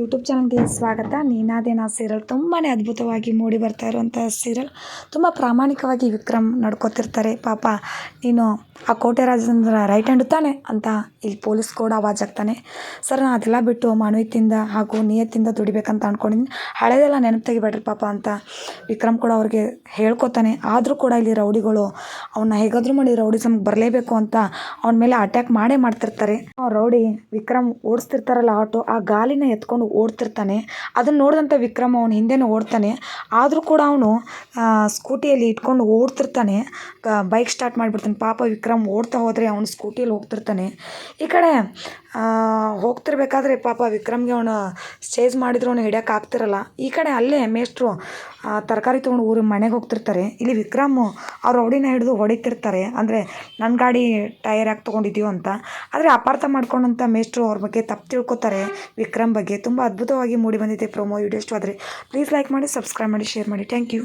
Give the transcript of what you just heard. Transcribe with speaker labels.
Speaker 1: YouTube ಚಾನಲ್ಗೆ ಸ್ವಾಗತ. ನೀನಾದೇನಾ serial ತುಂಬಾ ಅದ್ಭುತವಾಗಿ ಮೂಡಿ ಬರ್ತಾ ಇರುವಂಥ ಸೀರಿಯಲ್. ತುಂಬ ಪ್ರಾಮಾಣಿಕವಾಗಿ ವಿಕ್ರಮ್ ನಡ್ಕೋತಿರ್ತಾರೆ. ಪಾಪ ನೀನು ಆ ಕೋಟೆ ರಾಜೇಂದ್ರ ರೈಟ್ ಹ್ಯಾಂಡ್ ತಾನೆ ಅಂತ ಇಲ್ಲಿ ಪೊಲೀಸ್ ಕೂಡ ಆವಾಜ್ ಆಗ್ತಾನೆ ಸರ್, ನಾನು ಅದೆಲ್ಲ ಬಿಟ್ಟು ಮಾನವೀಯತೆಯಿಂದ ಹಾಗೂ ನಿಯತ್ತಿಂದ ದುಡಿಬೇಕಂತ ಅಂದ್ಕೊಂಡಿದ್ದೀನಿ ಹಳೆದೆಲ್ಲ ನೆನಪು ತೆಗಿಬೇಡ್ರಿ ಪಾಪ ಅಂತ ವಿಕ್ರಮ್ ಕೂಡ ಅವ್ರಿಗೆ ಹೇಳ್ಕೊತಾನೆ. ಆದರೂ ಕೂಡ ಇಲ್ಲಿ ರೌಡಿಗಳು ಅವನ್ನ ಹೇಗಾದರೂ ಮಾಡಿ ರೌಡಿಸಮ್ಗೆ ಬರಲೇಬೇಕು ಅಂತ ಅವನ ಮೇಲೆ ಅಟ್ಯಾಕ್ ಮಾಡೇ ಮಾಡ್ತಿರ್ತಾರೆ. ರೌಡಿ ವಿಕ್ರಮ್ ಓಡಿಸ್ತಿರ್ತಾರಲ್ಲ ಆಟೋ, ಆ ಗಾಲಿನ ಎತ್ಕೊಂಡು ಓಡ್ತಿರ್ತಾನೆ. ಅದನ್ನ ನೋಡಿದಂಥ ವಿಕ್ರಮ್ ಅವನ ಹಿಂದೆನೂ ಓಡ್ತಾನೆ. ಆದರೂ ಕೂಡ ಅವನು ಸ್ಕೂಟಿಯಲ್ಲಿ ಇಟ್ಕೊಂಡು ಓಡ್ತಿರ್ತಾನೆ. ಬೈಕ್ ಸ್ಟಾರ್ಟ್ ಮಾಡಿಬಿಡ್ತಾನೆ. ಪಾಪ ವಿಕ್ರಮ್ ಓಡ್ತಾ ಹೋದರೆ ಅವನು ಸ್ಕೂಟಿಯಲ್ಲಿ ಹೋಗ್ತಿರ್ತಾನೆ. ಈ ಕಡೆ ಹೋಗ್ತಿರ್ಬೇಕಾದ್ರೆ ಪಾಪ ವಿಕ್ರಮ್ಗೆ ಅವನು ಸ್ಟೇಜ್ ಮಾಡಿದ್ರು ಅವ್ನು ಹಿಡಿಯೋಕೆ ಆಗ್ತಿರಲ್ಲ. ಈ ಕಡೆ ಅಲ್ಲೇ ಮೇಷ್ಟ್ರು ತರಕಾರಿ ತೊಗೊಂಡು ಊರು ಮನೆಗೆ ಹೋಗ್ತಿರ್ತಾರೆ. ಇಲ್ಲಿ ವಿಕ್ರಮ್ ಅವ್ರ ರೌಡಿನ ಹಿಡಿದು ಹೊಡಿತಿರ್ತಾರೆ. ಅಂದರೆ ನನ್ನ ಗಾಡಿ ಟೈರ್ ಯಾಕೆ ತೊಗೊಂಡಿದ್ದೀವಿ ಅಂತ. ಆದರೆ ಅಪಾರ್ಥ ಮಾಡ್ಕೊಂಡಂಥ ಮೇಷ್ಟ್ರು ಅವ್ರ ಬಗ್ಗೆ ತಪ್ಪು ತಿಳ್ಕೊತಾರೆ ವಿಕ್ರಮ್ ಬಗ್ಗೆ. ತುಂಬ ಅದ್ಭುತವಾಗಿ ಮೂಡಿ ಬಂದಿದೆ ಪ್ರೊಮೋ ವಿಡಿಯೋ ಆದರೆ ಪ್ಲೀಸ್ ಲೈಕ್ ಮಾಡಿ ಸಬ್ಸ್ಕ್ರೈಬ್ ಮಾಡಿ ಶೇರ್ ಮಾಡಿ. Thank you